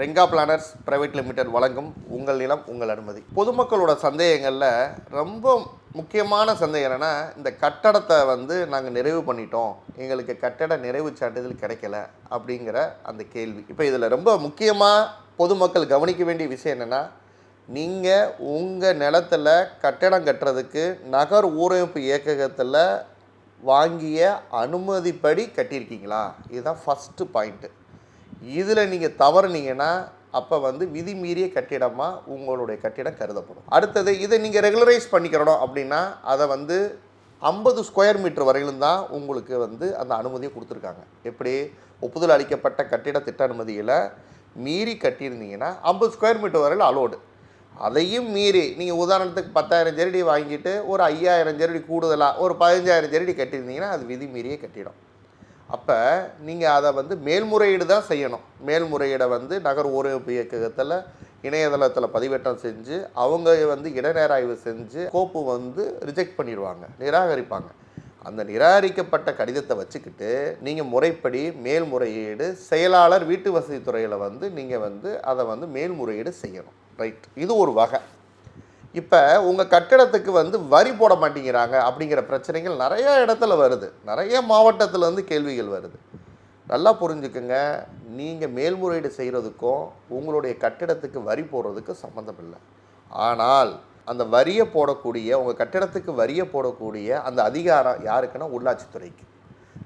Renga planners private limited வழங்கும் உங்கள் நிலம் உங்கள் அனுமதி. பொதுமக்களோட சந்தேகங்களில் ரொம்ப முக்கியமான சந்தேகம் என்னென்னா இந்த கட்டடத்தை வந்து நாங்கள் நிறைவு பண்ணிட்டோம். எங்களுக்கு கட்டட நிறைவு சான்றிதழ் கிடைக்கல அப்படிங்கிற அந்த கேள்வி. இப்போ இதில் ரொம்ப முக்கியமாக பொதுமக்கள் கவனிக்க வேண்டிய விஷயம் என்னென்னா நீங்கள் உங்கள் நிலத்தில் கட்டடம் கட்டுறதுக்கு நகர் ஊரமைப்பு இயக்ககத்தில் வாங்கிய அனுமதிப்படி கட்டியிருக்கீங்களா? இதுதான் ஃபஸ்ட்டு பாயிண்ட்டு இதில் நீங்கள் தவறுனீங்கன்னா அப்போ வந்து விதிமீறிய கட்டிடமாக உங்களுடைய கட்டிடம் கருதப்படும். அடுத்தது இதை நீங்கள் ரெகுலரைஸ் பண்ணிக்கிறோம் அப்படின்னா அதை வந்து ஐம்பது ஸ்கொயர் மீட்டர் வரையிலும் தான் உங்களுக்கு வந்து அந்த அனுமதியை கொடுத்துருக்காங்க. எப்படி? ஒப்புதல் அளிக்கப்பட்ட கட்டிட திட்ட அனுமதியில் மீறி கட்டியிருந்தீங்கன்னா ஐம்பது ஸ்கொயர் மீட்டர் வரையில் அலோடு அதையும் மீறி நீங்கள் உதாரணத்துக்கு பத்தாயிரம் ஜெரடி வாங்கிட்டு ஒரு ஐயாயிரம் ஜெரடி கூடுதலாக ஒரு பதினஞ்சாயிரம் ஜெரடி கட்டியிருந்தீங்கன்னா அது விதிமீறியே கட்டிடும். அப்போ நீங்கள் அதை வந்து மேல்முறையீடு தான் செய்யணும். மேல்முறையீடை வந்து நகர் ஊரமைப்பு இயக்ககத்தில் இணையதளத்தில் பதிவேற்றம் செஞ்சு அவங்க வந்து இடநேராய்வு செஞ்சு கோப்பு வந்து ரிஜெக்ட் பண்ணிடுவாங்க நிராகரிப்பாங்க. அந்த நிராகரிக்கப்பட்ட கடிதத்தை வச்சுக்கிட்டு நீங்கள் முறைப்படி மேல்முறையீடு செயலாளர் வீட்டு வசதி துறையில் வந்து நீங்கள் வந்து அதை வந்து மேல்முறையீடு செய்யணும். ரைட் இது ஒரு வகை. இப்போ உங்கள் கட்டடத்துக்கு வந்து வரி போட மாட்டேங்கிறாங்க அப்படிங்கிற பிரச்சனைகள் நிறைய இடத்துல வருது. நிறைய மாவட்டத்தில் வந்து கேள்விகள் வருது. நல்லா புரிஞ்சுக்குங்க. நீங்கள் மேல்முறையீடு செய்கிறதுக்கும் உங்களுடைய கட்டிடத்துக்கு வரி போடுறதுக்கும் சம்மந்தம் இல்லை ஆனால் அந்த வரியை போடக்கூடிய உங்கள் கட்டிடத்துக்கு வரியை போடக்கூடிய அந்த அதிகாரம் யாருக்குன்னா உள்ளாட்சித்துறைக்கு.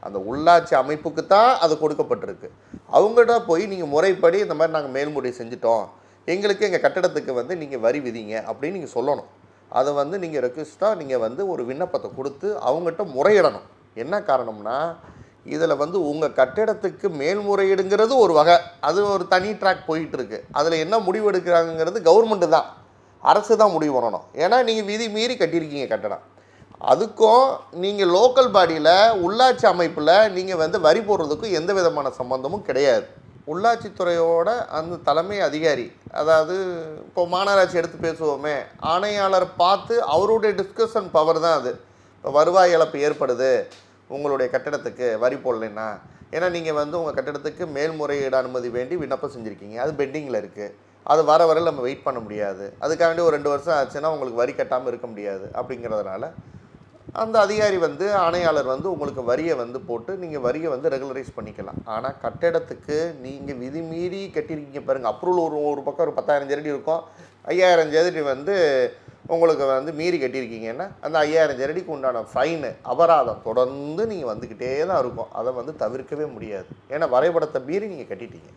அந்த உள்ளாட்சி அமைப்புக்கு தான் அது கொடுக்கப்பட்டிருக்கு. அவங்கள்ட்ட போய் நீங்கள் முறைப்படி இந்த மாதிரி நாங்கள் மேல்முறை செஞ்சிட்டோம். எங்களுக்கு எங்கள் கட்டடத்துக்கு வந்து நீங்கள் வரி விதிங்க அப்படின்னு நீங்கள் சொல்லணும். அதை வந்து நீங்கள் ரெக்வஸ்ட்டாக நீங்கள் வந்து ஒரு விண்ணப்பத்தை கொடுத்து அவங்ககிட்ட முறையிடணும். என்ன காரணம்னா இதில் வந்து உங்கள் கட்டிடத்துக்கு மேல்முறையீடுங்கிறது ஒரு வகை. அது ஒரு தனி ட்ராக் போயிட்டுருக்கு. அதில் என்ன முடிவு எடுக்கிறாங்கங்கிறது கவர்மெண்ட்டு தான். அரசு தான் முடிவு பண்ணணும். ஏன்னா நீங்கள் விதி மீறி கட்டியிருக்கீங்க கட்டடம். அதுக்கும் நீங்கள் லோக்கல் பாடியில் உள்ளாட்சி அமைப்பில் நீங்கள் வந்து வரி போடுறதுக்கும் எந்த விதமான சம்மந்தமும் கிடையாது. உள்ளாட்சித்துறையோட அந்த தலைமை அதிகாரி அதாவது இப்போ மாநகராட்சி எடுத்து பேசுவோமே ஆணையாளர் பார்த்து அவருடைய டிஸ்கஷன் பவர் தான் அது. இப்போ வருவாய் இழப்பு ஏற்படுது உங்களுடைய கட்டிடத்துக்கு வரி போடலைன்னா. ஏன்னா நீங்கள் வந்து உங்கள் கட்டிடத்துக்கு மேல்முறையீடு அனுமதி வேண்டி விண்ணப்பம் செஞ்சுருக்கீங்க. அது பெண்டிங்கில் இருக்குது அது வர வர நம்ம வெயிட் பண்ண முடியாது. அதுக்காண்டி ஒரு ரெண்டு வருஷம் ஆச்சுன்னா உங்களுக்கு வரி கட்டாமல் இருக்க முடியாது. அப்படிங்கிறதுனால அந்த அதிகாரி வந்து ஆணையாளர் வந்து உங்களுக்கு வரியை வந்து போட்டு நீங்கள் வரியை வந்து ரெகுலரைஸ் பண்ணிக்கலாம். ஆனால் கட்டிடத்துக்கு நீங்கள் விதிமீறி கட்டியிருக்கீங்க பாருங்கள் அப்ரூவல் ஒரு ஒரு பக்கம் ஒரு பத்தாயிரம் ஜெரடி இருக்கும். ஐயாயிரம் ஜெரடி வந்து உங்களுக்கு வந்து மீறி கட்டியிருக்கீங்கன்னா அந்த ஐயாயிரம் ஜெரடிக்கு உண்டான ஃபைனு அபராதம் தொடர்ந்து நீங்கள் வந்துக்கிட்டே தான் இருக்கும். அதை வந்து தவிர்க்கவே முடியாது. ஏன்னா வரைபடத்தை மீறி நீங்கள் கட்டிட்டீங்க.